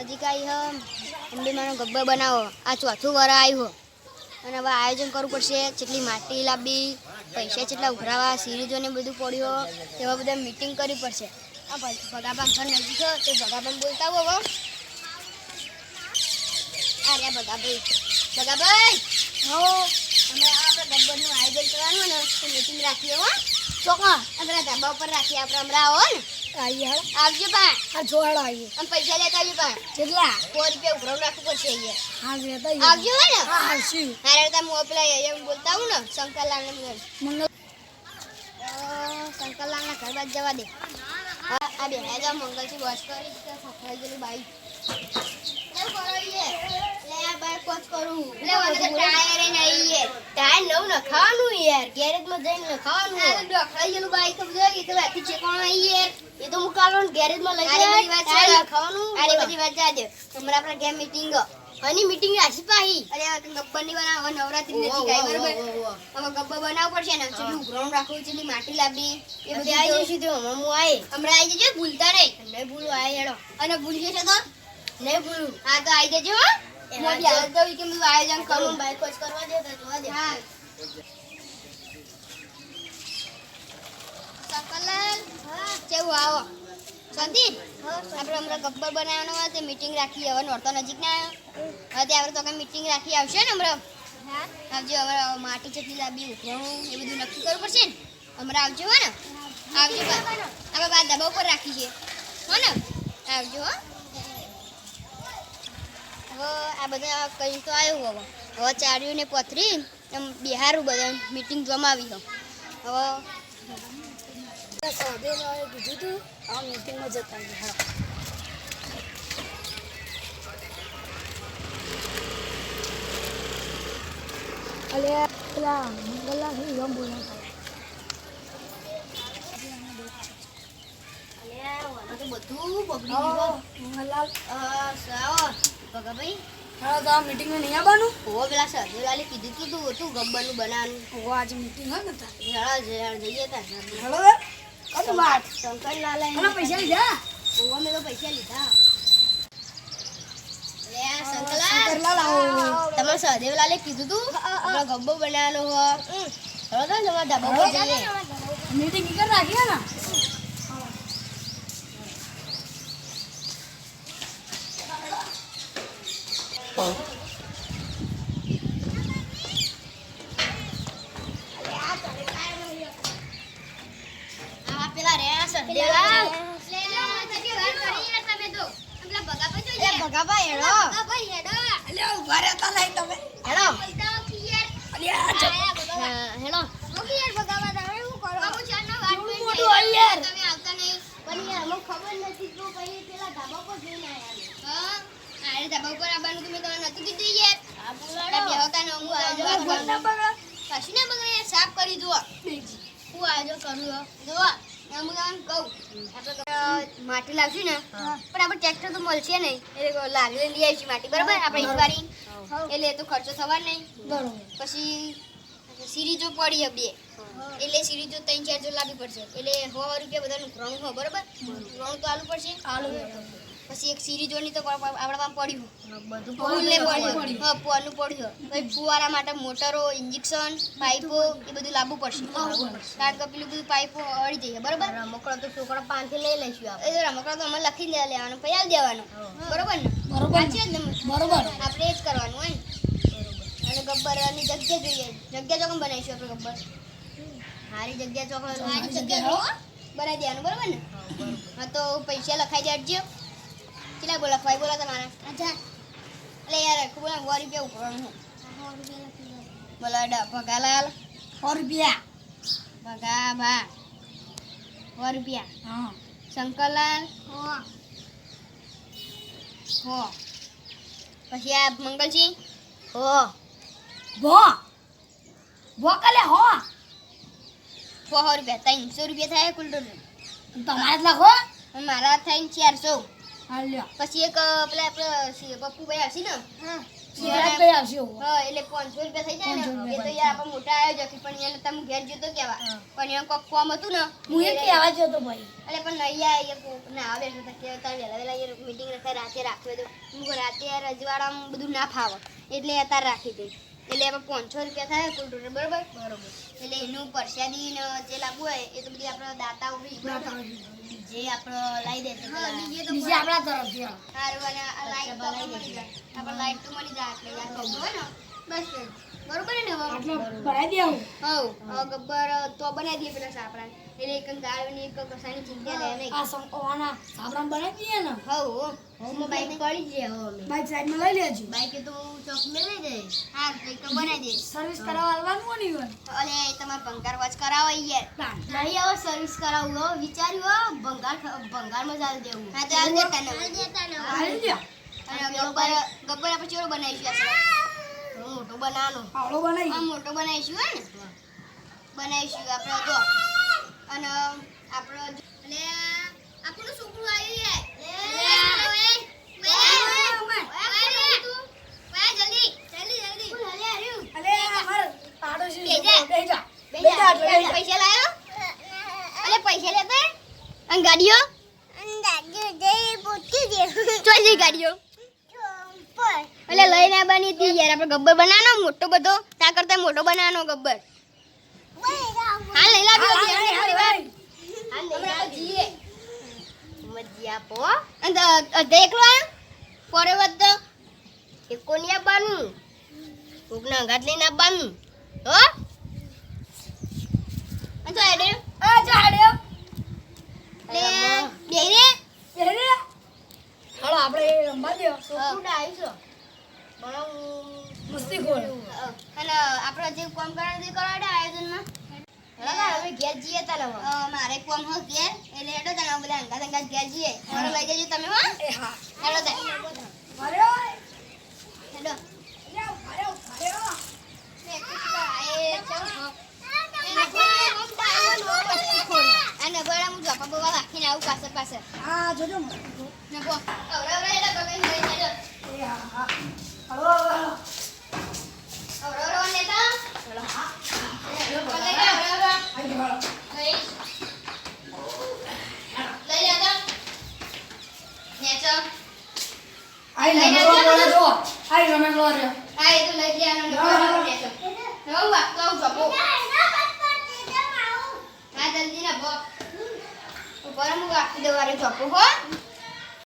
નજીક આવી હ. મારો ગબ્બર બનાવો. આ ચોથું વર આવ્યું અને હવે આયોજન કરવું પડશે. જેટલી માટી લાવવી પૈસા જેટલા ઉઘરાવા સિરીઝોને બધું પડ્યો તેવા બધા મીટિંગ કરવી પડશે. આ ભ- ઘર નજીક તે ભગાબાન બોલતા હો. હવે રહ્યા ભગાભાઈ. ભગાભાઈ! હો અમે આપણે ગબ્બરનું આયોજન કરવાનું ને મીટિંગ રાખીએ હો. ચોક્કસ અમારા ધાબા ઉપર રાખીએ આપણે હમણાં આવો ને. હાલ આવજો બા. આ જોડો આવીએ આમ પૈસા લેતા આવજો બા. કેટલા? સો રૂપિયા ઉઘરાવ રાખવું પડશે અહીંયા. હા લેતા આવજો હે ને. હા હા શું? હારે તમે હું પેલા એમ બોલતા હું ને શંકરલાલ ને બધા મંગળ શંકરલાલ ના ઘર બાદ જવા દે. હા આ બે હે મંગલથી વોશ કરી. સફાઈ ગયેલું બાઈક કેવું કરો. લે મને ટાયર નહીં યાર ટાયર નવું નખાવાનું યાર. ગેરેજમાં જઈને નખાવાનું. આ ડખડાઈ ગયેલું બાઈક એ તો વાથી ચેકવાનું આવી યાર? એ તો હું કાલો ગેરેજમાં લઈ જાય. ટાયર નખાવાનું. અરે બધી વાત જા દે હમણાં આપણે ગેમ મીટિંગ હની મીટિંગ રાખી પાહી. અરે આ ગબ્બરની બનાવ. નવરાત્રી નથી આવી બરોબર? હવે ગબ્બર બનાવવું પડશે ને. જેટલું ગ્રાઉન્ડ રાખવું જેટલી માટી લાવી એ બધી આવી જશે તો હમણાં હું આવી હમણાં આવી જજો ભૂલતા નહીં. નહીં ભૂલું આવી એડો અને ભૂલી જશે તો? નહીં ભૂલું. હા તો આવી જજો હો. મોટી હાલત તો કે બધું આયોજન કરું બાઈક જ કરવા દે તો જોવા દે. હા. સકલાલ હા કેવું આવો. શાંતિ આપણે હમણાં ગબ્બર બનાવવાનો હોય તે મીટિંગ રાખી હવે નોરતો નજીક ના આવ્યો. હવે તે કઈ મીટિંગ રાખી આવશે ને હમણાં? આવજો હવે માટી ચટલી લાવી ઉઘરાણું એ બધું નક્કી કરવું પડશે ને? હમણાં આવજો હો ને? આવજો આપણે બા દબા ઉપર રાખી છે હો ને? આવજો હો. હવે આ બધા કઈ તો આવ્યું હવે. હવે ચાર્યું ને પથરી એમ બિહારું બધા મીટિંગ જમાવી હવે સહદેવભાઈએ કીધું તું આ મીટિંગમાં જતા હા અલે પેલા એમ બોલવા બધું બગડી ગયું સાવો ભગાભાઈ હા તો આ મીટિંગમાં નહીં આવવાનું? ઓ પેલા સદેલાલે કીધું તું તું તું ગબ્બરનું બનાવવાનું. ઓ આજે મીટિંગ હોય ને તારે? હેળો ઝેર જઈએ તા હેલો કતું વાત? શંકરલાલ ઘણા પૈસા લીધા? ઓ અમે તો પૈસા લીધા. લે આ શંકરલાલ. શંકરલાલ આવો. તમારે સહદેવલાલે કીધું તું આપણા ગબ્બો બનાવવાનો હો હેળો તો તમારા ધાબા પર જઈએ. મીટિંગ કર રાખીએ ને આ પેલા રે આ સહદેવલાલ લે લે સજી વાત કરી યાર તમે તો પેલા ભગાભાઈ તો યાર ભગાભાઈ હેળો ભગાભાઈ હેડો અલે ઊભા રહેતા નહીં તમે હેળો અલે આ જો હા, હેલો મોકી યાર ભગાવા તમે શું કરો બાબુ ચાર ના વાત કેવું મોટું હોય યાર? તમે આવતા નહીં પણ યાર અમને ખબર નથી તો પછી પેલા ધાબા ઉપર આવવાનું તમે તમને નતું કીધું યાર. આ બોલાડો. ને હું આજો ફોન ના પછી ના બગડે સાફ કરી જુઓ. હું આજો કરું હો. માટી લાવશું ને પણ આપણે ટ્રેક્ટર તો મળશે નહીં. એટલે લાગલે લઈ આવીશું માટી બરાબર? આપણે ઈટવાળી એટલે એ તો ખર્ચો થવા નહીં. પછી સિરીજો પડી બે. એટલે સિરીજો ત્રણ ચાર જો લાવવી પડશે. એટલે સો રૂપિયા બધાનું ગ્રાઉન્ડ હો બરાબર? ગ્રાઉન્ડ તો આલુ પડશે. આલુ પછી એક સિરીજોની તો આપણા પાસે પડ્યું. બધું પડ્યું. હા પોનું પડ્યું. પછી ફુવારા માટે મોટરો ઇન્જેક્શન પાઇપો એ બધું લાવવું પડશે. કારણ કે પેલું બધું પાઇપો અડી જઈએ. બરાબર? રમકડો તો છોકરા પાંચથી લઈ લઈશું એ તો રમકડો તો અમે લખી દે લેવાનો પછી આવી દેવાનો. બરોબર ને? બરોબર છે ને? બરોબર. આપણે એ જ કરવાનું હોય ને અને ગબ્બરની જગ્યા જોઈએ. જગ્યા ચોકમ બનાવીશું આપણે ગબ્બર. હારી જગ્યા ચોકમ હારી જગ્યા બનાવી દેવાનું બરોબર ને? હા તો પૈસા લખાઈ દેજો કેટલા બોલા? લખવાય બોલા તમારા? અચ્છા એટલે યાર ખૂબ સો રૂપિયા ઉપરવાનું બોલા ડ ભગાલાલ સો રૂપિયા. ભગા ભા સો રૂપિયા. હા. શંકરલાલ. હો. પછી આ મંગલસિંહ? હો. ભો. ભો કલે હો. સો રૂપિયા ત્રણસો રૂપિયા થાય કુલ ટોટલ તમારા જ લખો. મારા થાય ચારસો. પછી એક પેલા આપણે પપ્પુભાઈ આવશે ને? આવશે હા એટલે પાંચસો રૂપિયા થઈ જાય ને? એ તો યાર આપણે મોટા આયો પણ એને તમે ઘેર જતો કેવા? પણ એને કોક કોમ હતું ને હું એ કહેવા જતો ભાઈ. એટલે પણ નહીં આયા એ કોક ના આવે એટલે કે તાર વહેલા વહેલા યાર મીટિંગ રખાય રાતે હું રાતે યાર રજવાડામાં બધું ના ફાવે. એટલે અત્યારે રાખી દઈ એટલે આપણે પાંચસો રૂપિયા થાય કુલ ટોટલ બરોબર? બરોબર. એટલે એનું પરસાદી ને જે લાગુ હોય એ તો બધી આપણે દાતા ઊભી જે આપણો લાવી દે બીજે આપણા તરફથી સારું અને લાઈટ તો આપણે મળી જાય. આપણે લાઈટ તો મળી જાય એટલે બસ. બરોબર ને હવે? ભરાઈ હવ હવે ગબ્બર તો બનાવી દઈએ પેલા સાપરા એટલે એક ગાળની એક કસાની ચિંતા રહે નહીં આ સમ ઓના સાબરામ બનાવી દઈએ ને? હવ હું. બાઈક પડી જઈએ હવે બાઈક સાઈડમાં લઈ લેજો. બાઈક તો ચોક મે લઈ જઈએ હા બાઈક તો બનાવી દઈશ સર્વિસ કરાવવા આવવાનું હોય ને ઈવન. અને તમારે ભંગાર વચ કરાવો યાર. નહીં હવે સર્વિસ કરાવું હો. વિચાર્યું હો. ભંગારમાં ચાલ દેવું. હા તો હાલ દેતા ને હાલી લ્યો. અને ગબ્બર ગબ્બર આપણે ચોરો બનાવી આ મોટો બનાવવાનો. પાવડો બનાવી. આ મોટો બનાવીશું હે ને? બનાવીશું આપણે તો અને આપણો એટલે આપણું છોકરું આવ્યું છે જલ્દી જલ્દી જલ્દી અલે અમાર પાડોશી બેજા. બેજા. બેજા, બેજા, એટલે બેજા. પૈસા લાયો અલે પૈસા લેતા અને ગાડીઓ ચોઈ જઈ ગાડીઓ એટલે લઈને બની હતી યાર. આપણે ગબ્બર બનાવવાનો? મોટો બધો? ત્યાં કરતા મોટો બનાવવાનો ગબ્બર? હા લઈ લાવ્યો હા, લઈ. મજીયા પો એકલો? પોરે આવવાનું કોકના અંગાત લઈને આવવાનું હો. લે હાલો આપણે રમવા પણ મસ્તી ખોર. હું અને આપણે જે કામ કરવાનું તે કરાવડે આયોજનમાં? હવે ઘેર જઈએ તને મારે કોમ હો ઘેર એટલે હેડો તને બધા અંગા અંગા ઘેર જઈએ. મારો લઈ જજો તમે હા. હેડો તને માર્યો. હેડો લ્યો, માર્યો, માર્યો. અને બળા હું જપા બવા રાખીને આવું પાછળ પાછળ આ જોજો મને. ને બો અવરા હેડો ગમે લઈ હેડો એ હા, હા. હાલો, હાલો, હાલો. અવરા અવરા નેતા હાલો, હા. હેડો લઈ જા અવરા અવરા આઈ જાઓ, હાલો. લઈ લઈ જા નેચો આઈ રમેલો બોલે જો. આઈ રમેલો રહ્યો. આ એ તો લઈ અને બરાબર નેચો હવે વાગતો જપો હા જલ્દી ના બો ઉપર હું રાખી દઉં વારે જપો હો